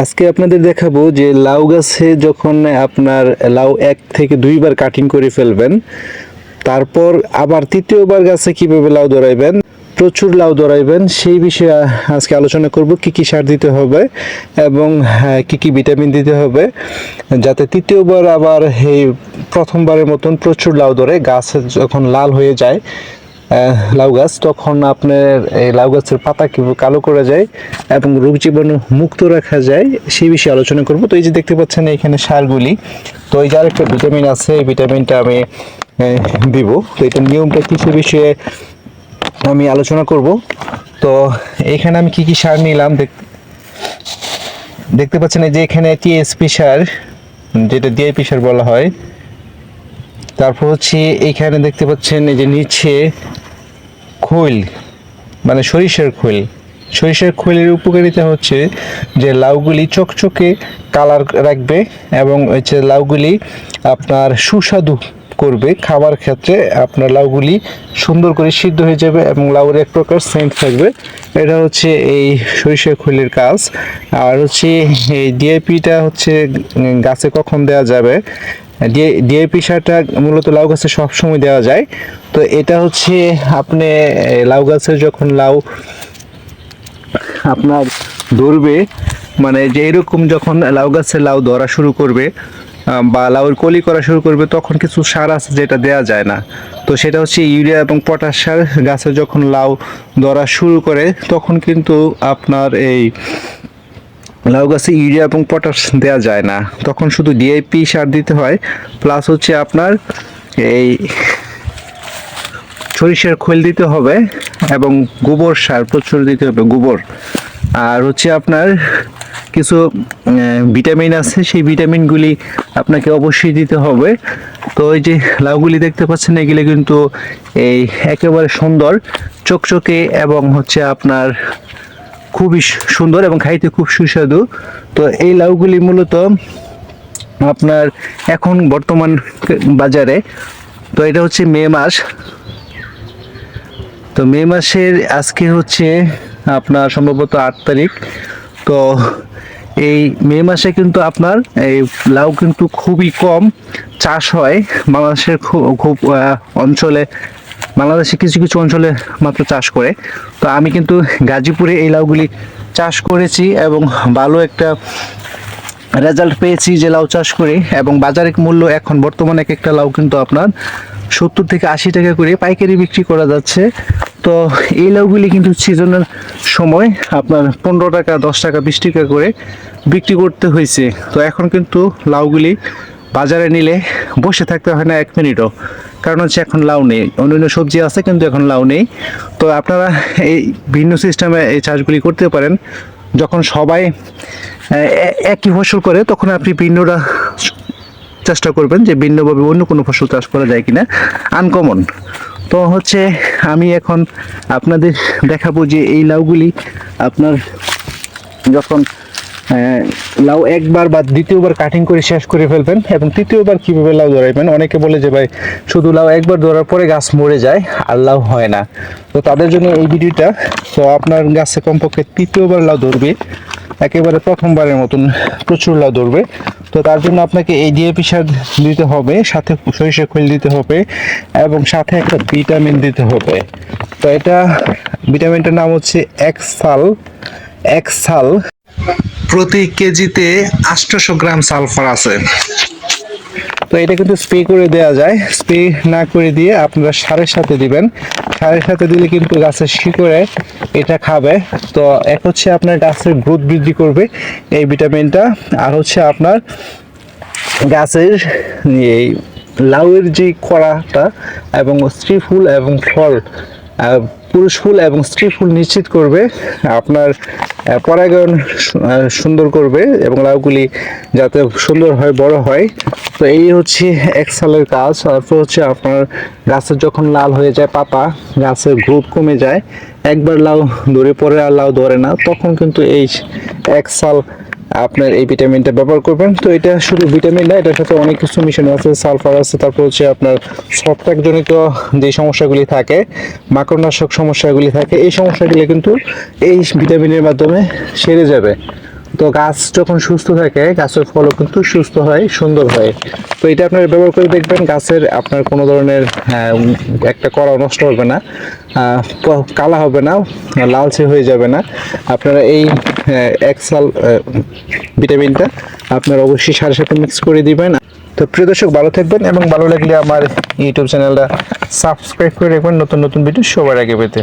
আজকে আপনাদের দেখাবো যে লাউ গাছে যখন আপনার লাউ এক থেকে দুইবার কাটিং করে ফেলবেন তারপর আবার তৃতীয়বার গাছে কীভাবে লাউ ধরাইবেন প্রচুর লাউ ধরাইবেন সেই বিষয়ে আজকে আলোচনা করব কি কি সার দিতে হবে এবং হ্যাঁ, কি কি ভিটামিন দিতে হবে যাতে তৃতীয়বার আবার এই প্রথমবারের মতন প্রচুর লাউ ধরে গাছ যখন লাল হয়ে যায় লাউ গাছ, তখন আপনার এই লাউ গাছের পাতা কীভাবে কালো করা যায় এবং রোগ জীবাণু মুক্ত রাখা যায় সেই বিষয়ে আলোচনা করব। তো এই যে দেখতে পাচ্ছেন এখানে সারগুলি। তো এই যার একটা ভিটামিন আছে, এই ভিটামিনটা আমি দিব। তো এটা নিয়মটা কি সে বিষয়ে আমি আলোচনা করব। তো এখানে আমি কি কি সার নিলাম? দেখ- দেখতে পাচ্ছেন যে এখানে টিএসপি সার, যেটা ডিআইপি সার বলা হয়। তারপর হচ্ছে এইখানে দেখতে পাচ্ছেন এই যে নিচে খৈল মানে সরিষার খৈল। সরিষার খৈলের উপকারিতা হচ্ছে যে লাউগুলি চকচকে কালার রাখবে এবং হচ্ছে লাউগুলি আপনার সুস্বাদু করবে। খাবার ক্ষেত্রে আপনার লাউগুলি সুন্দর করে সিদ্ধ হয়ে যাবে এবং লাউয়ের এক প্রকার সেন্ট থাকবে। এটা হচ্ছে এই সরিষার খৈলের কাজ। আর হচ্ছে এই ডিআইপিটা হচ্ছে গাছে কখন দেওয়া যাবে? ডিএপি সারটা মূলত লাউ গাছে সবসময় দেওয়া যায়। তো এটা হচ্ছে আপনি লাউ গাছের যখন লাউ আপনার ধরবে মানে যে এরকম যখন লাউ গাছে লাউ ধরা শুরু করবে বা লাউয়ের কলি করা শুরু করবে, তখন কিছু সার আছে যেটা দেওয়া যায় না। তো সেটা হচ্ছে ইউরিয়া এবং পটাশ সার গাছে যখন লাউ ধরা শুরু করে, তখন কিন্তু আপনার এই লাউ গাছে ইউরিয়া এবং পটাশ দেওয়া যায় না। তখন শুধু ডিআইপি সার দিতে হয় প্লাস হচ্ছে আপনার এই সরিষার খোল দিতে হবে এবং গোবর সার, প্রচুর দিতে হবে গোবর। আর হচ্ছে আপনার কিছু ভিটামিন আছে, সেই ভিটামিনগুলি আপনাকে অবশ্যই দিতে হবে। তো এই যে লাউগুলি দেখতে পাচ্ছেন, এগুলি কিন্তু এই একেবারে সুন্দর, চকচকে এবং হচ্ছে আপনার খুবই সুন্দর এবং খাইতে খুব সুস্বাদু। তো এই লাউগুলি মূলত আপনার এখন বর্তমান বাজারে। তো এটা হচ্ছে মে মাস। তো মে মাসের আজকে হচ্ছে আপনার সম্ভবত আট তারিখ। তো এই মে মাসে কিন্তু আপনার এই লাউ কিন্তু খুবই কম। চাষ হয় বাংলাদেশের খুব খুব অঞ্চলে বাংলাদেশে কিছু কিছু অঞ্চলে মাত্র চাষ করে। তো আমি কিন্তু গাজীপুরে এই লাউগুলি চাষ করেছি এবং ভালো একটা রেজাল্ট পেয়েছি যে লাউ চাষ করে এবং বাজারে মূল্য এখন বর্তমানে এক একটা লাউ কিন্তু আপনার সত্তর থেকে আশি টাকা করে পাইকারি বিক্রি করা যাচ্ছে। তো এই লাউগুলি কিন্তু সিজনের সময় আপনার পনেরো টাকা, দশ টাকা, বিশ টাকা করে বিক্রি করতে হয়েছে। তো এখন কিন্তু লাউগুলি বাজারে নিলে বসে থাকতে হয় না এক মিনিটও। কারণ হচ্ছে এখন লাউ নেই, অন্যান্য সবজি আছে কিন্তু এখন লাউ নেই। তো আপনারা এই ভিন্ন সিস্টেমে এই চাষগুলি করতে পারেন। যখন সবাই একই ফসল করে, তখন আপনি ভিন্নরা চেষ্টা করবেন যে ভিন্নভাবে অন্য কোনো ফসল চাষ করা যায় কিনা। আনকমন তো হচ্ছে আমি এখন আপনাদের দেখাবো যে এই লাউগুলি আপনার যখন লাউ একবার বা দ্বিতীয়বার কাটিং করে শেষ করে ফেলবেন এবং তৃতীয়বার কীভাবে লাউ ধরাইবেন? অনেকে বলে যে ভাই, শুধু লাউ একবার ধরার পরে গাছ মরে যায় আর লাউ হয় না। তো তাদের জন্য এই ভিডিওটা, তো আপনার গাছে কমপক্ষে তৃতীয়বার লাউ ধরবে, একেবারে প্রথমবারের মতন প্রচুর লাউ ধরবে। তো তার জন্য আপনাকে এই ডিএপি সার দিতে হবে, সাথে সরিষা খৈল দিতে হবে এবং সাথে একটা ভিটামিন দিতে হবে। তো এটা, ভিটামিনটার নাম হচ্ছে এক্সাল এক্সাল। প্রতি কেজিতে আটশোশো গ্রাম সালফার আছে। তো এটা কিন্তু স্প্রে করে দেওয়া যায়। স্প্রে না করে দিয়ে আপনারা সারের সাথে দিবেন। সারের সাথে দিলে কিন্তু গাছের শিকড়ে এটা খাবে। তো এক হচ্ছে আপনার গাছের গ্রোথ বৃদ্ধি করবে এই ভিটামিনটা। আর হচ্ছে আপনার গাছের এই লাউয়ের যে কড়াটা এবং স্ত্রী ফুল এবং ফল পুরুষ ফুল এবং স্ত্রী ফুল নিশ্চিত করবে। আপনার পরাগায়ন সুন্দর করবে এবং লাউগুলি যাতে সুন্দর হয়, বড় হয়। তো এই হচ্ছে এক সালের কাজ। তারপর হচ্ছে আপনার গাছের যখন লাল হয়ে যায় পাতা, গাছের গ্রোথ কমে যায়, একবার লাউ ধরে পরে আর লাউ ধরে না, তখন কিন্তু এই এক সাল আপনার এই ভিটামিনটা ব্যবহার করবেন। তো এটা শুধু ভিটামিন না, এটার সাথে অনেক কিছু মিশন আছে, সালফার আছে, তারপর হচ্ছে আপনার সপ্তাহজনিত জনিত যে সমস্যাগুলি থাকে, মাকড়নাশক সমস্যাগুলি থাকে, এই সমস্যাগুলি কিন্তু এই ভিটামিনের মাধ্যমে সেরে যাবে। তো গাছ যখন সুস্থ থাকে গাছের ফলও কিন্তু সুস্থ হয় সুন্দর হয়। তো এটা আপনারা ব্যবহার করে দেখবেন গাছের আপনার কোনো ধরনের আহ, একটা করা নষ্ট হবে না কালা হবে না লালচে হয়ে যাবে না। আপনারা এই এক্সাল ভিটামিনটা আপনারা অবশ্যই সারের সাথে মিক্স করে দিবেন। তো প্রিয় দর্শক ভালো থাকবেন এবং ভালো লাগলে আমার ইউটিউব চ্যানেলটা সাবস্ক্রাইব করে রাখবেন। নতুন নতুন ভিডিও সবার আগে পেতে।